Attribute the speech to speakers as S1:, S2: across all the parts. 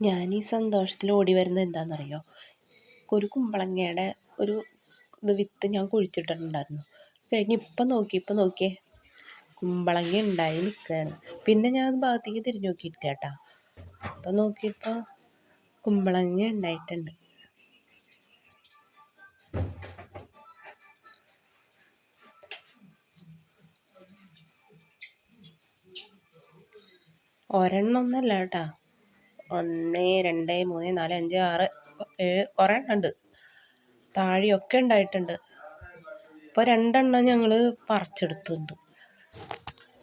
S1: ഞാൻ ഈ സന്തോഷത്തിൽ ഓടി വരുന്നത് എന്താണെന്നറിയോ ഒരു കുമ്പളങ്ങയുടെ ഒരു ഇത് വിത്ത് ഞാൻ കുഴിച്ചിട്ടിട്ടുണ്ടായിരുന്നു. കഴിഞ്ഞ് ഇപ്പം നോക്കി ഇപ്പം നോക്കിയേ. കുമ്പളങ്ങ ഉണ്ടായി നിൽക്കുകയാണ് പിന്നെ ഞാൻ ഭാഗത്തേക്ക് തിരിഞ്ഞു നോക്കിയിട്ട് കേട്ടോ അപ്പം നോക്കിയപ്പോൾ കുമ്പളങ്ങ ഉണ്ടായിട്ടുണ്ട്. ഒരെണ്ണം ഒന്നല്ല കേട്ടോ. ഒന്ന് രണ്ട് മൂന്ന് നാല് അഞ്ച് ആറ് ഏഴ് കുറേ എണ്ണം ഉണ്ട് താഴെയൊക്കെ ഉണ്ടായിട്ടുണ്ട് ഇപ്പോൾ രണ്ടെണ്ണം ഞങ്ങൾ പറിച്ചെടുത്തുണ്ട്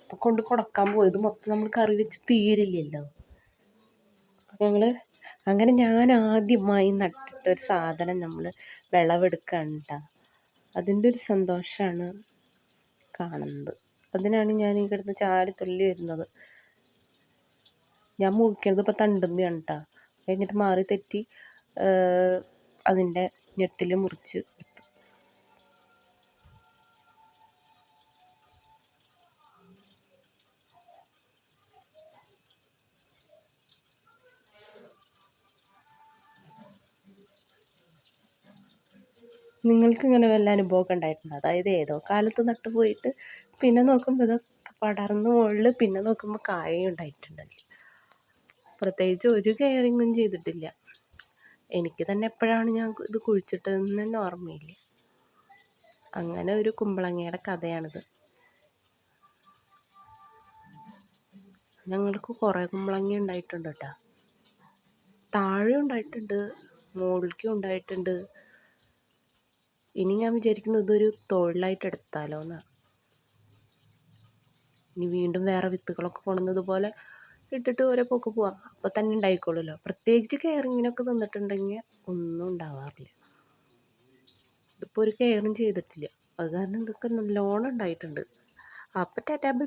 S1: അപ്പോൾ കൊണ്ട് കൊടുക്കാൻ പോയത് മൊത്തം നമ്മൾ കറി വെച്ച് തീരില്ലല്ലോ. ഞങ്ങൾ അങ്ങനെ ഞാൻ ആദ്യമായി നട്ടിട്ടൊരു സാധനം നമ്മൾ വിളവെടുക്കണ്ട. അതിന്റെ ഒരു സന്തോഷമാണ് കാണുന്നത്. അതിനാണ് ഞാൻ ഇവിടുന്ന് ചാടി തുള്ളി വരുന്നത്. ഞാൻ മുറിക്കണത് ഇപ്പോൾ തണ്ടുമ്പിയാണ് കേട്ടോ കഴിഞ്ഞിട്ട് മാറി തെറ്റി അതിന്റെ ഞെട്ടിൽ മുറിച്ച് നിങ്ങൾക്ക് ഇങ്ങനെ വല്ല അനുഭവമൊക്കെ ഉണ്ടായിട്ടുണ്ടോ? അതായത് ഏതോ കാലത്ത് നട്ടു പോയിട്ട് പിന്നെ നോക്കുമ്പോൾ ഇതൊക്കെ പടർന്ന് മുകളിൽ പിന്നെ നോക്കുമ്പോൾ കായ ഉണ്ടായിട്ടുണ്ടല്ലേ. പ്രത്യേകിച്ച് ഒരു കെയറിങ്ങും ചെയ്തിട്ടില്ല. എനിക്ക് തന്നെ എപ്പോഴാണ് ഞാൻ ഇത് കുഴിച്ചിട്ടതെന്ന് തന്നെ ഓർമ്മയില്ല. അങ്ങനെ ഒരു കുമ്പളങ്ങയുടെ കഥയാണിത്. ഞങ്ങൾക്ക് കുറേ കുമ്പളങ്ങ ഉണ്ടായിട്ടുണ്ട് കേട്ടോ. താഴെ ഉണ്ടായിട്ടുണ്ട് മുകളിലേക്കും ഉണ്ടായിട്ടുണ്ട്. ഇനി ഞാൻ വിചാരിക്കുന്നത് ഇതൊരു തൊഴിലായിട്ട് എടുത്താലോ എന്നാണ് ഇനി വീണ്ടും വേറെ വിത്തുകളൊക്കെ കൊണ്ടുവന്നതുപോലെ ഇട്ടിട്ട് ഓരോ പോക്ക് പോവാം. അപ്പോൾ തന്നെ ഉണ്ടായിക്കോളുമല്ലോ പ്രത്യേകിച്ച് കെയറിങ്ങിനൊക്കെ തന്നിട്ടുണ്ടെങ്കിൽ ഒന്നും ഉണ്ടാവാറില്ല. ഇതിപ്പോൾ ഒരു കെയറും ചെയ്തിട്ടില്ല. അത് കാരണം ഇതൊക്കെ നല്ലോണം ഉണ്ടായിട്ടുണ്ട് അപ്പം ടാറ്റാ ബൈ